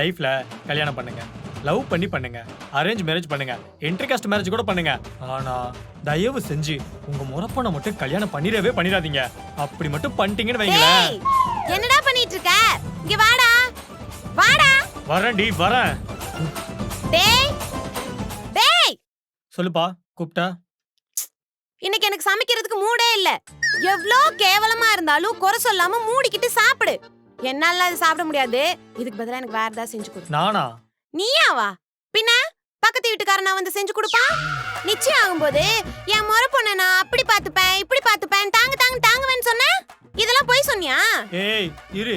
லைஃப்ல கல்யாணம் பண்ணுங்க. லவ் பண்ணி பண்ணுங்க. அரேஞ்ச் மேரேஜ் பண்ணுங்க. இன்டர் காஸ்ட் மேரேஜ் கூட பண்ணுங்க. ஆனா தயவு செஞ்சு உங்க முறப்பனை மட்டும் கல்யாணம் பண்ணிடவே பண்ணிடாதீங்க. அப்படி மட்டும் பண்ணிட்டீங்கன்னு வைங்களேன். என்னடா பண்ணிட்டு இருக்க இங்க வாடா. வாடா. வரேன்டி வரேன். டேய் டேய். சொல்லுப்பா கூப்பிட்டா? இன்னைக்கு எனக்கு சமைக்கிறதுக்கு மூடே இல்ல. எவ்ளோ கேவலமா இருந்தாலும் குறை சொல்லாம மூடிக்கிட்டு சாப்பிடு. என்னால அது சாப்பிட முடியாது. இதுக்கு பதிலா எனக்கு வேற ஏதாவது செஞ்சு கொடு. நானா? நீயாவா? பின்ன பக்கத்து வீட்டுக்காரனா வந்து செஞ்சு கொடுப்பான் நிச்சயம் ஆகும்போது என் முறை பொண்ணை நான் அப்படி பார்த்துப்பேன் இப்படி பார்த்துப்பேன் தாங்க தாங்க தாங்குவேன்னு சொன்னேன் இதெல்லாம் போய் சொன்னியா? ஏய் இரு.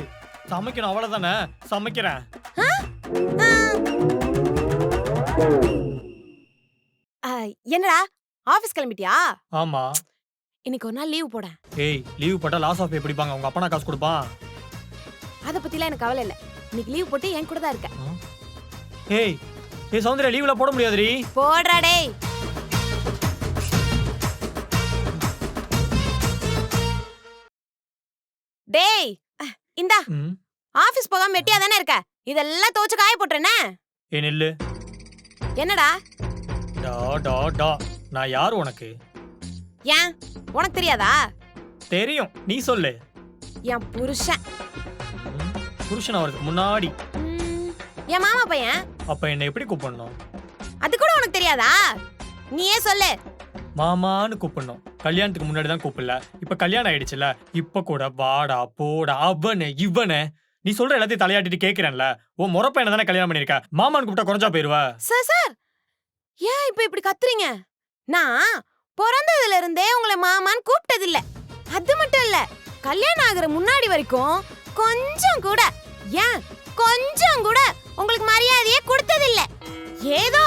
சமைக்கணும் அவ்வளவுதானே? சமைக்கிறேன். ஆ, என்னடா? ஆபீஸ் கிளம்பிட்டியா? ஆமா. இன்னைக்கு ஒரு நாள் லீவ் போடேன் ஏய் லீவ் போட்டா லாஸ் ஆஃப் எப்படிப்பாங்க உங்க அப்பனா காசு கொடுப்பான். அத பத்திலாம் எனக்கு கவலை இல்ல. இன்னைக்கு லீவ் போட்டு என் கூட தான் இருக்க. ஏய் ஏய் சௌந்தர்யா லீவ்ல போட முடியாதுடி. போடுறா டேய். டேய் இந்தா. ம்? ஆபீஸ் போகாம வெட்டியா தானே இருக்க? இதெல்லாம் துவச்சு காய போட்டுறேனே ஏ நெல்லு. என்னடா? டா டா டா. நான் யார் உனக்கு? ஏன்? உனக்கு தெரியாதா? தெரியும். நீ சொல்லு. என் புருஷன். புருஷன் அவருக்கு முன்னாடி. என் மாமா பையன்? அப்ப என்னை எப்படி கூப்பிடணும்? அது கூட உனக்கு தெரியாதா? நீயே சொல்லு. மாமான்னு கூப்பிடணும். கல்யாணத்துக்கு முன்னாடி தான் கூப்பிடல. இப்ப கல்யாணம் ஆயிடுச்சுல. இப்ப கூட வாடா போடா அவனு இவனு. நீ சொல்ற எல்லாத்தையும் தலையாட்டிட்டு கேக்குறேன்ல. உன் முறப்பையனை தானே கல்யாணம் பண்ணிருக்க மாமான்னு கூப்பிட்டா குறைஞ்சா போயிருவ? Sir sir. ஏன் இப்ப இப்படி கத்துறீங்க? நான் பிறந்ததுல இருந்தே உங்களை மாமான்னு கூப்பிட்டது இல்ல அது மட்டும் இல்ல கல்யாணம் ஆகுற முன்னாடி வரைக்கும் கொஞ்சம் கூட. ஏன்? கொஞ்சம் கூட உங்களுக்கு மரியாதையே கொடுத்ததில்ல. ஏதோ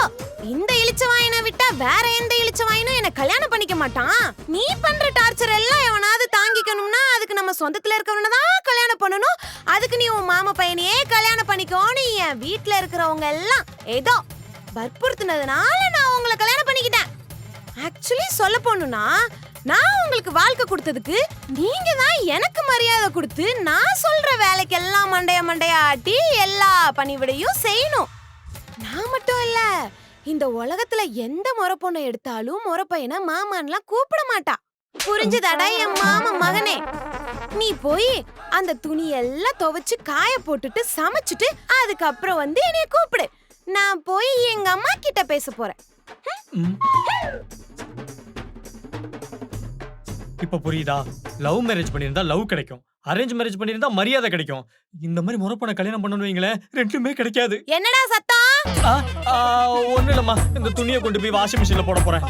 இந்த இளிச்சவாயினை விட்டா வேற எந்த இளிச்சவாயினும் என்ன கல்யாணம் பண்ணிக்க மாட்டான். நீ பண்ற டார்ச்சர் எல்லாம் எவனாவது தாங்கிக்கணும்னா அதுக்கு நம்ம சொந்தத்துல இருக்கவன தான் கல்யாணம் பண்ணணும். அதுக்கு நீ உன் மாமா பையனையே கல்யாணம் பண்ணிக்கோன்னு என் வீட்டுல இருக்கிறவங்க எல்லாம் ஏதோ வற்புறுத்தினதுனால நான் உங்களை கல்யாணம் பண்ணிக்கிட்டேன். ஆக்சுவலி சொல்ல போகணும்னா நான் உங்களுக்கு வாழ்க்கை கொடுத்ததுக்கு நீங்க தான் எனக்கு மரியாதை கொடுத்து நான் சொல்ற வேலைக்கெல்லாம் மண்டைய மண்டைய ஆட்டி எல்லா பணிவிடையும் செய்யணும். நான் மட்டும் இல்ல இந்த உலகத்துல எந்த முறை பொண்ணை எடுத்தாலும் முறை பையனை மாமான்லாம் கூப்பிட மாட்டா. புரிஞ்சுதாடா என் மாமன் மகனே? நீ போய் அந்த துணி எல்லாம் துவைச்சு காய போட்டுட்டு சமைச்சிட்டு அதுக்கப்புறம் வந்து என்னைய கூப்பிடு. நான் போய் எங்க அம்மா கிட்ட பேச போறேன். இப்ப புரியுதா? லவ் மேரேஜ் பண்ணியிருந்தா லவ் கிடைக்கும். அரேஞ்ச் மேரேஜ் பண்ணியிருந்தா மரியாதை கிடைக்கும். இந்த மாதிரி முறப்பனை கல்யாணம் பண்ணணும் வைங்களேன் ரெண்டுமே கிடைக்காது. என்னடா சத்தம் ஆ, ஒண்ணும் இல்லம்மா. இந்த துணியை கொண்டு போய் வாஷிங் மிஷின்ல போட போறேன்.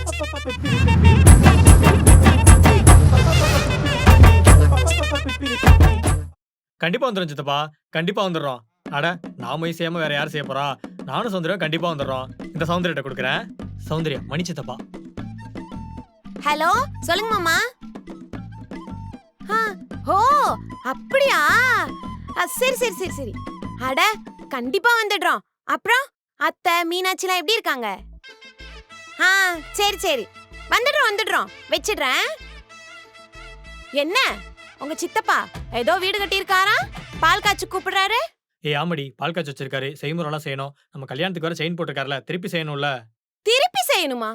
கண்டிப்பா வந்துடும் சித்தப்பா. கண்டிப்பா வந்துடுறோம். அட நாம செய்யாம வேற யார் செய்ய போறா? நானும் சௌந்தர்யம் கண்டிப்பா வந்துடுறோம். இந்த சௌந்தர்யிட்ட கொடுக்குறேன். சௌந்தர்யா மணி சித்தப்பா. ஹலோ சொல்லுங்க மாமா. ஓ அப்படியா? சரி சரி சரி சரி. அட கண்டிப்பா வந்துடுறோம். அப்புறம் அத்தை மீனாட்சிலாம் எப்படி இருக்காங்க? ஆ சரி சரி. வந்துடுறோம் வந்துடுறோம். வச்சிடுறேன். என்ன? உங்க சித்தப்பா ஏதோ வீடு கட்டியிருக்காரா? பால் காய்ச்சி கூப்பிடுறாரு? ஏ ஆமடி. பால் காய்ச்சி வச்சிருக்காரு. செய்முறைலாம் செய்யணும். நம்ம கல்யாணத்துக்கு வேற செயின் போட்டிருக்காருல. திருப்பி செய்யணும்ல. திருப்பி செய்யணுமா?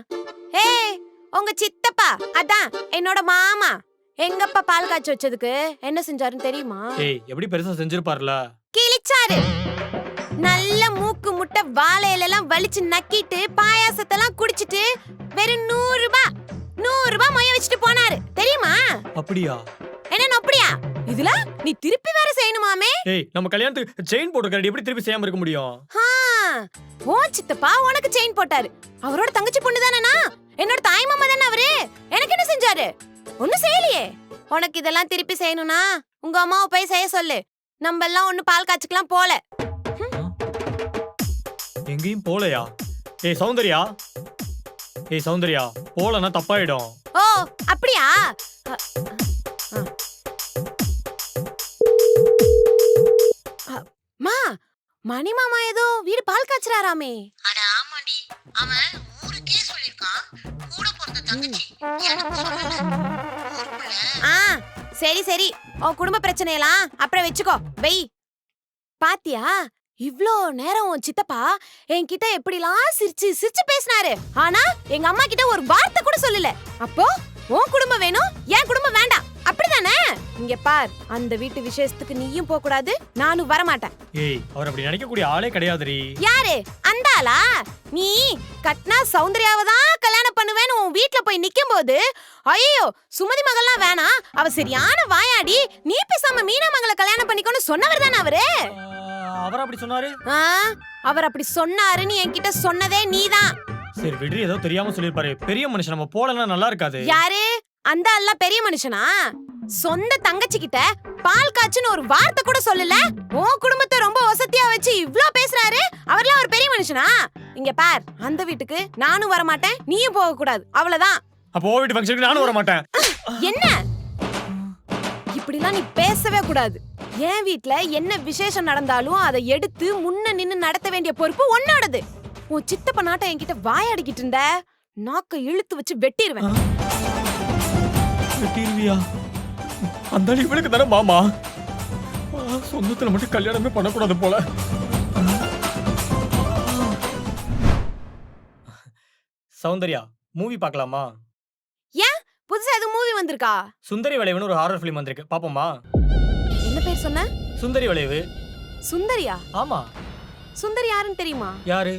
ஏய் உங்க சித்தப்பா அதான் என்னோட மாமா. எங்கப்பா பால் காய்ச்சி வச்சதுக்கு? என்ன செஞ்சாருன்னு தெரியுமா? ஏய் எப்படி பெருசா செஞ்சிருப்பார்ல? கிழிச்சாரு. நல்ல மூக்கு முட்டை வாழை இலையெல்லாம் வலிச்சு நக்கிட்டு பாயாசத்தெல்லாம் குடிச்சிட்டு வெறும் நூறு ரூபாய் நூறு ரூபாய் மொய வச்சுட்டு போனாரு. தெரியுமா? அப்படியா? என்ன நொப்படியா? இதுல நீ திருப்பி வேற செய்யணுமாமே? ஏய் நம்ம கல்யாணத்துக்கு செயின் போட்டிருக்காரு எப்படி திருப்பி செய்யாம இருக்க முடியும்? ஆ, உன் சித்தப்பா உனக்கு செயின் போட்டாரு. அவரோட தங்கச்சி பொண்ணு தானேனா என்னோட தாய் மாமா தானே அவரு? எனக்கு என்ன செஞ்சாரு? ஒண்ணும் செய்யலையே. உனக்கு இதெல்லாம் திருப்பி செய்யணும்னா உங்க அம்மாவை போய் செய்ய சொல்லு. நம்ம எல்லாம் ஒண்ணு பால் காய்ச்சிக்கலாம் போல. எங்கேயும் போலையா? ஏய் சௌந்தர்யா. ஏய் சௌந்தர்யா போலன்னா தப்பாயிடும். ஓ அப்படியா? மா மணி மாமா ஏதோ வீடு பால் காய்ச்சறாராமே. அட ஆமாண்டி. அவன் ஊருக்கே சொல்லிருக்கான் கூட பிறந்த தங்கச்சி. எனக்கு சரி சரி. உன் குடும்ப பிரச்சனையெல்லாம் அப்புறம் வச்சுக்கோ. வெய் பாத்தியா? இவ்ளோ நேரம் உன் சித்தப்பா என்கிட்ட எப்படிலாம் சிரிச்சு சிரிச்சு பேசினாரு. ஆனா எங்க அம்மா கிட்ட ஒரு வார்த்தை கூட சொல்லல. அப்போ உன் குடும்பம் வேணும் என் குடும்பம் வேண்டாம். அப்படிதானே? இங்க பார் அந்த வீட்டு விசேஷத்துக்கு நீயும் போக கூடாது நானும் வரமாட்டேன். ஏய் அவர் அப்படி நினைக்கக்கூடிய ஆளே கிடையாதுடி. யாரு? அந்த ஆளா? நீ கட்னா சௌந்தர்யாவை தான் வீட்ல போய் நிக்கும் போது ஐயோ சுமதி மகள்லாம் வேணாம் அவ சரியான வாயாடி நீ பேசாம மீனா மகளை கல்யாணம் பண்ணிக்கோன்னு சொன்னவர் தானே அவரு? அவர் அப்படி சொன்னாரு? அவர் அப்படி சொன்னாருன்னு என்கிட்ட சொன்னதே நீதான். சரி விடுறி ஏதோ தெரியாம சொல்லிருப்பாரு பெரிய மனுஷன் நம்ம போலன்னா நல்லா இருக்காது. யாரு? அந்த ஆள்ல பெரிய மனுஷனா? சொந்த தங்கச்சி கிட்ட பால் காய்ச்சுன்னு ஒரு வார்த்தை கூட சொல்லல? உன் குடும்பத்தை ரொம்ப வசதியா வச்சு இவ்ளோ பேசுறாரு? அவர்லாம் ஒரு பெரிய மனுஷனா? இங்க பார் அந்த வீட்டுக்கு நானும் வர மாட்டேன் நீயும் போக கூடாது அவ்வளவுதான். அப்போ வீட்டு ஃபங்க்ஷனுக்கு நானும் வர மாட்டேன் என்ன? இப்படிலாம் நீ பேசவே கூடாது. என் வீட்ல என்ன விசேஷம் நடந்தாலும் அதை எடுத்து முன்ன நின்னு நடத்த வேண்டிய பொறுப்பு உன்னோடது. உன் சித்தப்ப நாட்டம் என்கிட்ட வாயாடிக்கிட்டு இருந்த நாக்க இழுத்து வச்சு வெட்டிடுவேன் வெட்டிருவியா அந்த இவளுக்கு தானே மாமா? சொந்தத்துல மட்டும் கல்யாணமே பண்ணக்கூடாது போல. சௌந்தர்யா மூவி பார்க்கலாமா? புதுசா எதுவும் மூவி வந்திருக்கா? சுந்தரி வளைவுன்னு ஒரு ஹாரர் ஃபிலிம் வந்திருக்கு. பாப்போமா என்ன பேர் சொன்ன? சுந்தரி வளைவு. சுந்தரியா? ஆமா. சுந்தரி யாருன்னு தெரியுமா? யாரு?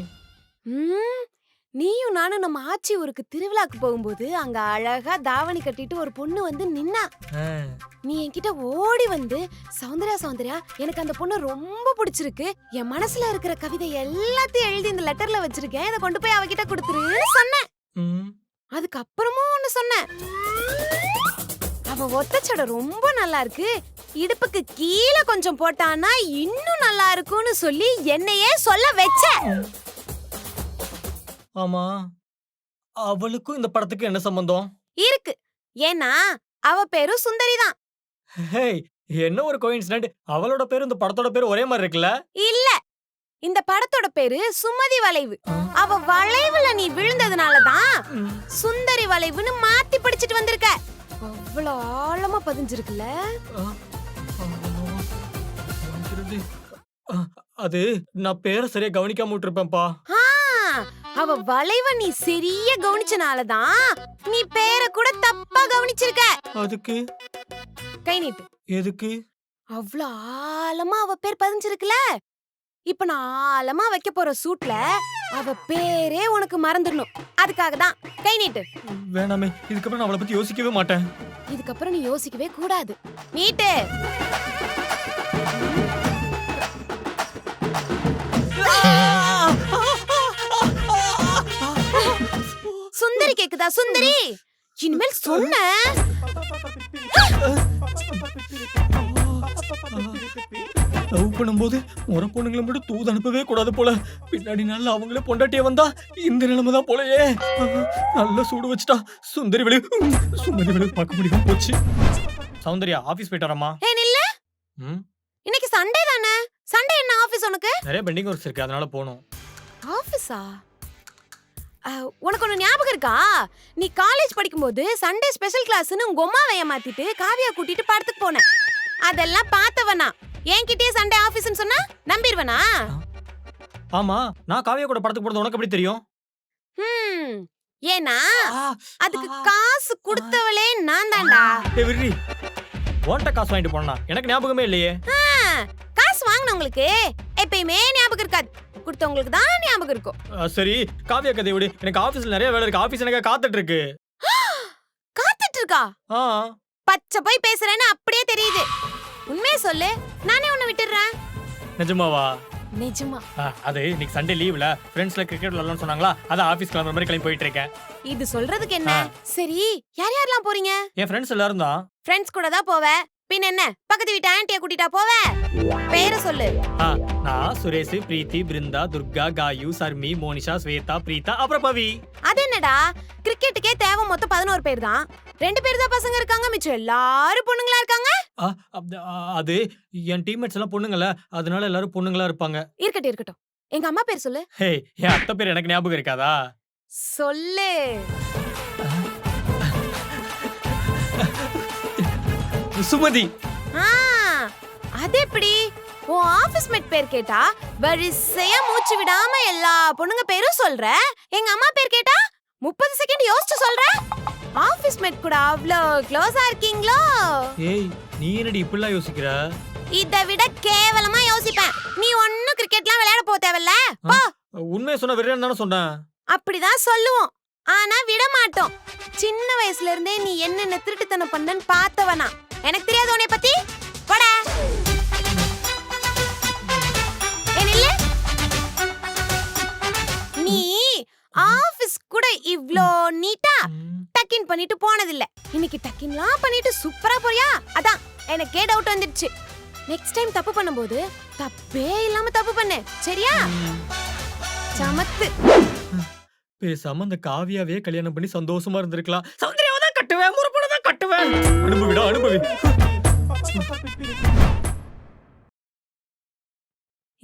ம், நீயும் நானும் நம்ம ஆச்சி ஊருக்கு திருவிழாக்கு போகும்போது அங்க அழகா தாவணி கட்டிட்டு ஒரு பொண்ணு வந்து நின்னா. நீ என்கிட்ட ஓடி வந்து சௌந்தர்யா சௌந்தர்யா எனக்கு அந்த பொண்ணு ரொம்ப பிடிச்சிருக்கு. என் மனசுல இருக்கிற கவிதை எல்லாத்தையும் எழுதி இந்த லெட்டர்ல வச்சிருக்கேன். இதை கொண்டு போய் அவகிட்ட கொடுத்துருன்னு சொன்னேன். அதுக்கப்புறமும் ஒண்ணு சொன்னேன். அவ ஒத்தச்சடை ரொம்ப நல்லா இருக்கு. இடுப்புக்கு கீழே கொஞ்சம் போட்டான்னா இன்னும் நல்லா இருக்கும்னு சொல்லி என்னையே சொல்ல வச்ச. ஆமா. அவளுக்கும் இந்த படத்துக்கு என்ன சம்பந்தம்? இருக்கு. ஏன்னா அவ பேரு சுந்தரி தான். ஹேய் என்ன ஒரு கோயின்சிடென்ட் அவளோட பேரு இந்த படத்தோட பேரு ஒரே மாதிரி இருக்குல்ல? இல்ல. இந்த படத்தோட பேரு சுமதி வளைவு. அவ வளைவுல நீ விழுந்ததுனாலதான் ம். சுந்தரி வளைவுன்னு மாத்தி படிச்சிட்டு வந்திருக்க. அவ்வளவு ஆழமா ஆ, அது நான் பேரை சரியா கவனிக்காம விட்டுருப்பேன்ப்பா. அவ வளைவ நீ சரியா கவனிச்சனாலதான் நீ பேரை கூட தப்பா கவனிச்சிருக்க. அதுக்கு? கை நீட்டு. எதுக்கு? அவ்வளவு ஆழமா அவ பேர் பதிஞ்சிருக்குல? இப்ப நான் ஆழமா வைக்க போற சூட்ல அவ பேரே உனக்கு மறந்துடணும். அதுக்காக தான். கை நீட்டு. வேணாமே இதுக்கப்புறம் நான் அவளை பத்தி யோசிக்கவே மாட்டேன். இதுக்கப்புறம் நீ யோசிக்கவே கூடாது. நீட்டு. கேக்குதா சுந்தரி? இனிமேல் சொன்ன. லவ் பண்ணும்போது முறை பொண்ணுங்களை மட்டும் தூது அனுப்பவே கூடாது போல. பின்னாடி நாள்ல அவங்களே பொண்டாட்டிய வந்தா இந்த நிலைமை தான் போலயே. நல்ல சூடு வச்சுட்டா சுந்தரி வெளி சுமதி வெளி பார்க்க முடியாம போச்சு. சௌந்தர்யா ஆபீஸ் போயிட்டு வரமா ஏ நில்ல. ம்? இன்னைக்கு சண்டே தானே? சண்டே என்ன ஆபீஸ் உனக்கு? நிறைய பெண்டிங் ஒர்க்ஸ் இருக்கு அதனால போகணும். ஆபீஸா? உனக்கு ஒண்ணு ஞாபகம் இருக்கா? நீ காலேஜ் படிக்கும்போது சண்டே ஸ்பெஷல் கிளாஸ்னு உங்க அம்மாவை ஏமாத்திட்டு காவியா கூட்டிட்டு படத்துக்கு போன அதெல்லாம் பார்த்தவனா. என்கிட்டயே சண்டே ஆபீஸ்னு சொன்னா நம்பிடுவனா? ஆமா நான் காவியா கூட படத்துக்கு போறது உனக்கு எப்படி தெரியும்? ஹம். ஏன்னா ஆ, அதுக்கு காசு கொடுத்தவளே நான் தான்டா ஏய் விரி ஓன்ட்ட காசு வாங்கிட்டு போனா எனக்கு ஞாபகமே இல்லையே. காசு வாங்கினவங்களுக்கு எப்பயுமே ஞாபகம் இருக்காது. கொடுத்தவங்களுக்கு தான் ஞாபகம் இருக்கும். சரி காவியா கதை விடு. எனக்கு ஆபீஸ்ல நிறைய வேலை இருக்கு. ஆபீஸ் எனக்கு காத்துட்டு இருக்கு. காத்துட்டு இருக்கா? பச்சை போய் பேசுறேன்னு அப்படியே தெரியுது. உண்மையை சொல்லு. நானே உன்னை விட்டுடுறேன். நிஜமாவா? நிஜமா. அது இன்னைக்கு சண்டே லீவ்ல ஃப்ரெண்ட்ஸ்ல கிரிக்கெட் விளையாடலாம்னு சொன்னாங்களா? அதான் ஆபீஸ் கிளம்புற மாதிரி கிளம்பி போயிட்டு இருக்கேன். இது சொல்றதுக்கு என்ன? சரி யார் யாரெல்லாம் போறீங்க? என் ஃப்ரெண்ட்ஸ் எல்லாரும் தான். ஃப்ரெண்ட்ஸ் கூட தான் போவ பின் என்ன பக்கத்து வீட்டு ஆன்ட்டிய கூட்டிட்டா போவ? பேரை சொல்லு. ஆ, நான் சுரேஷ் பிரீத்தி பிருந்தா துர்கா காயு சர்மி மோனிஷா ஸ்வேதா பிரீதா அப்புறம் பவி. அது என்னடா? கிரிக்கெட்டுக்கே தேவை மொத்தம் பதினோரு பேர் தான் ரெண்டு பேர் தான் பசங்க இருக்காங்க மிச்சம் எல்லாரும் பொண்ணுங்களா இருக்காங்க? ஆ, அப்- ஆ, அது என் டீம்மேட்ஸ் எல்லாம் பொண்ணுங்கள அதனால எல்லாரும் பொண்ணுங்களா இருப்பாங்க. இருக்கட்டும் இருக்கட்டும். எங்க அம்மா பேர் சொல்லு. ஹே என் அத்தை பேர் எனக்கு ஞாபகம் இருக்காதா? சொல்லு. சுமதி. ஆ அது எப்படி உன் ஆபீஸ் மேட் பேர் கேட்டா வரிசையா மூச்சு விடாம எல்லா பொண்ணுங்க பேரும் சொல்ற? எங்க அம்மா பேர் கேட்டா முப்பது செகண்ட் யோசிச்சு சொல்ற? ஆபீஸ் மேட் கூட அவ்வளோ க்ளோஸா இருக்கீங்களோ? ஏய் நீ என்னடி இப்படிலாம் யோசிக்கிற? இதை விட கேவலமா யோசிப்பேன். நீ ஒன்னும் கிரிக்கெட்லாம் விளையாட போ தேவையில்ல. போ. உண்மையை சொன்ன விடுறேன்னு தானே சொன்னேன். அப்படிதான் சொல்லுவோம். ஆனா விட மாட்டோம். சின்ன வயசுல இருந்தே நீ என்னென்ன திருட்டுத்தனம் பண்ணன்னு பார்த்தவனா. எனக்கு தெரியாது உன்னை பத்தி. நீ ஆபீஸ் கூட இவ்ளோ நீட்டா டக்கின் பண்ணிட்டு போனதில்ல. இன்னைக்கு டக்கின்லாம் பண்ணிட்டு சூப்பரா போறியா? அதான் எனக்கே டவுட் வந்துடுச்சு. நெக்ஸ்ட் டைம் தப்பு பண்ணும்போது தப்பே இல்லாம தப்பு பண்ணு. சரியா? சமத்து. பேசாம அந்த காவியாவே கல்யாணம் பண்ணி சந்தோஷமா இருந்திருக்கலாம். சௌந்தர்யாவை தான் கட்டுவேன். முறுப்பு கட்டுவேன் அனுபவிடா அனுபவி.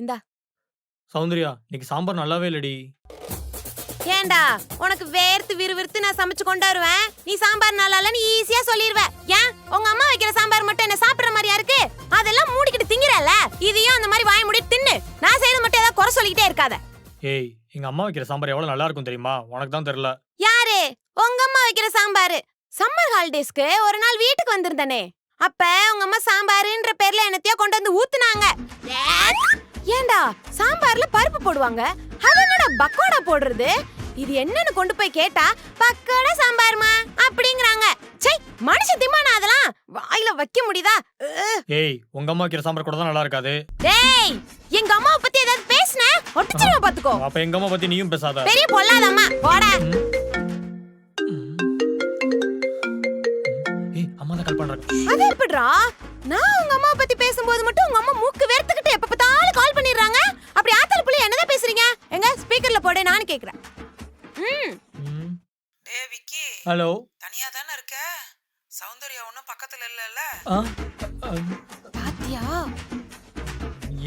இந்தா. சௌந்தர்யா இன்னைக்கு சாம்பார் நல்லாவே இல்லடி. ஏன்டா? உனக்கு வேர்த்து விறுவிறுத்து நான் சமைச்சு கொண்டு வருவேன். நீ சாம்பார் நல்லா நீ ஈஸியா சொல்லிருவ. ஏன்? உங்க அம்மா வைக்கிற சாம்பார் மட்டும் என்ன சாப்பிடுற மாதிரியா இருக்கு? அதெல்லாம் மூடிக்கிட்டு திங்கிறல இதையும் அந்த மாதிரி வாய் மூடி தின்னு. நான் செய்யறது மட்டும் ஏதாவது குறை சொல்லிக்கிட்டே இருக்காத. ஏய் எங்க அம்மா வைக்கிற சாம்பார் எவ்வளவு நல்லா இருக்கும் தெரியுமா? உனக்கு தான் தெரியல. யாரு? உங்க அம்மா வைக்கிற சாம்பார். சம்மர் ஹாலிடேஸ்க்கு ஒரு நாள் வீட்டுக்கு வந்திருந்தனே. அப்ப உங்க அம்மா சாம்பாருன்ற பேர்ல என்னத்தையோ கொண்டு வந்து ஊத்துனாங்க. ஏன்டா? சாம்பார்ல பருப்பு போடுவாங்க. அது என்னடா பக்கோடா போடுறது? இது என்னன்னு கொண்டு போய் கேட்டா பக்கோடா சாம்பார்மா? அப்படிங்கறாங்க. சை மனுஷன் திம்மானா அதெல்லாம்? வாயில வைக்க முடியுதா. ஏய் உங்க அம்மா வைக்கிற சாம்பார் கூட தான் நல்லா இருக்காது. டேய் எங்க அம்மாவை பத்தி ஏதாவது பேசுன? ஒட்டிச்சிருவ பாத்துக்கோ. அப்ப எங்க அம்மா பத்தி நீயும் பேசாத. பெரிய பொல்லாத அம்மா. போடா. தான் கால் பண்றாங்க அது எப்படிடா? நான் உங்க அம்மா பத்தி பேசும்போது மட்டும் உங்க அம்மா மூக்கு வேர்த்துக்கிட்டு எப்ப பார்த்தாலும் கால் பண்ணிடுறாங்க. அப்படி ஆத்தல புள்ளி என்னதான் பேசுறீங்க? எங்க? ஸ்பீக்கர்ல போடு நானும் கேக்குறேன். ம். ம். டே விக்கி. ஹலோ. தனியா தானே இருக்க? சௌந்தர்யா ஒன்றும் பக்கத்துல இல்லைல்ல? ஆ ஆ, பாத்தியா?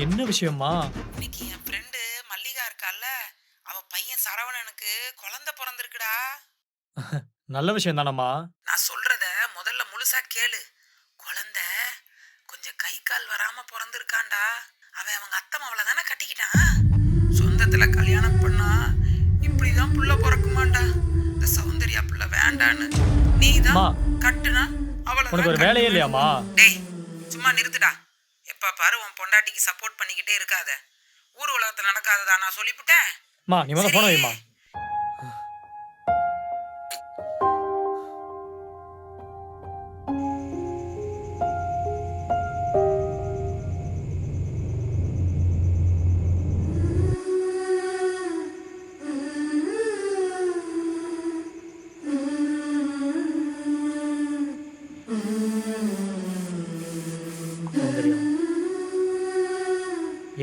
என்ன விஷயமா? இன்னைக்கு என் ஃப்ரெண்டு மல்லிகா இருக்கால்ல? அவ பையன் சரவணனுக்கு குழந்தை பிறந்திருக்குடா. நல்ல விஷயம் தானம்மா? வேண்டான்னு நீ தான் கட்டுனா அவளை உனக்கு ஒரு வேலையே இல்லையாம்மா டேய் சும்மா நிறுத்துடா. எப்ப பாரு உன் பொண்டாட்டிக்கு சப்போர்ட் பண்ணிக்கிட்டே இருக்காத. ஊர் உலகத்துல நடக்காததா நான் சொல்லிவிட்டேன் அம்மா நீ முதல்ல போன வைமா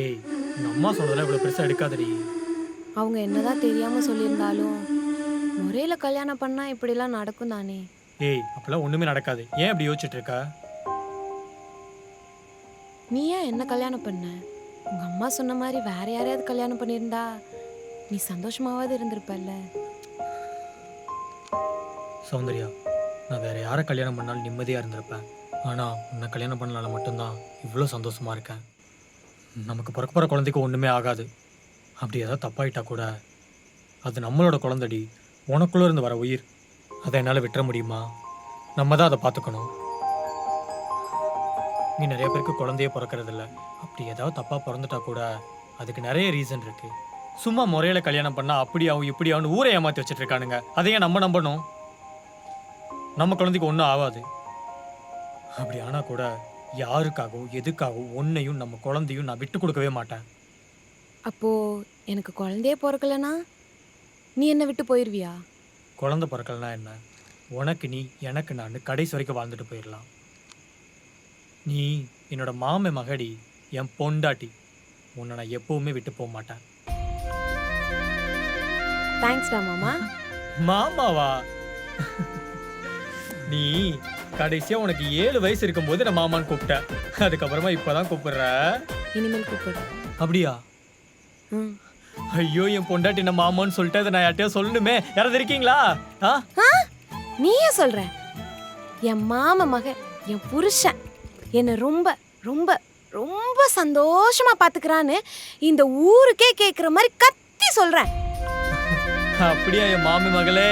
ஏய் உங்க அம்மா சொன்னதெல்லாம் இவ்வளவு பெருசா எடுக்காதடி. அவங்க என்னதான் தெரியாம சொல்லியிருந்தாலும் முறையில கல்யாணம் பண்ணா இப்படிலாம் நடக்கும் தானே. ஏய் அப்பெல்லாம் ஒண்ணுமே நடக்காது. ஏன் இப்படி யோசிச்சுட்டு இருக்க? நீ ஏன் என்ன கல்யாணம் பண்ண? உங்க அம்மா சொன்ன மாதிரி வேற யாரையாவது கல்யாணம் பண்ணியிருந்தா நீ சந்தோஷமாவது இருந்திருப்பல்ல. சௌந்தர்யா நான் வேற யாரை கல்யாணம் பண்ணாலும் நிம்மதியா இருந்திருப்பேன். ஆனா உன்னை கல்யாணம் பண்ணனால மட்டும்தான் இவ்வளோ சந்தோஷமா இருக்கேன். நமக்கு பிறக்க போகிற குழந்தைக்கு ஒன்றுமே ஆகாது. அப்படி ஏதாவது தப்பாயிட்டா கூட அது நம்மளோட குழந்தடி உனக்குள்ளே இருந்து வர உயிர். அதை என்னால் விட்டுற முடியுமா? நம்ம தான் அதை பார்த்துக்கணும். நீ நிறைய பேருக்கு குழந்தையே பிறக்கிறதில்ல. அப்படி ஏதாவது தப்பாக பிறந்துட்டா கூட அதுக்கு நிறைய ரீசன் இருக்குது சும்மா முறையில் கல்யாணம் பண்ணால் அப்படியாவும் இப்படியாவும் ஊரை ஏமாற்றி வச்சுட்ருக்கானுங்க அதையே நம்ம நம்பணும். நம்ம குழந்தைக்கு ஒன்றும் ஆகாது. அப்படி ஆனால் கூட யாருக்காகவும் எதுக்காகவும் ஒன்னையும் நம்ம குழந்தையும் நான் விட்டு கொடுக்கவே மாட்டேன். அப்போ எனக்கு குழந்தையே பிறக்கலனா? நீ என்ன விட்டு போயிருவியா? குழந்தை பிறக்கலனா என்ன? உனக்கு நீ எனக்கு நான் கடைசி வரைக்கும் வாழ்ந்துட்டு போயிடலாம் நீ என்னோட மாமே மகடி என் பொண்டாட்டி உன்னை நான் எப்பவுமே விட்டு போக மாட்டேன். தேங்க்ஸ்டா மாமா. மாமாவா? நீ கடைசியா உனக்கு ஏழு வயசு இருக்கும்போது நான் மாமான்னு கூப்பிட்டேன். அதுக்கப்புறமா இப்பதான் கூப்பிடுற. இனிமேல் கூப்பிடு. அப்படியா? ஐயோ என் பொண்டாட்டி நம்ம மாமான்னு சொல்லிட்டு அதை நான் யார்ட்டையா சொல்லணுமே. யாராவது இருக்கீங்களா? நீயே சொல்ற? என் மாம மக என் புருஷன் என்னை ரொம்ப ரொம்ப ரொம்ப சந்தோஷமா பாத்துக்கிறான்னு இந்த ஊருக்கே கேக்குற மாதிரி கத்தி சொல்றேன் அப்படியா என் மாமி மகளே?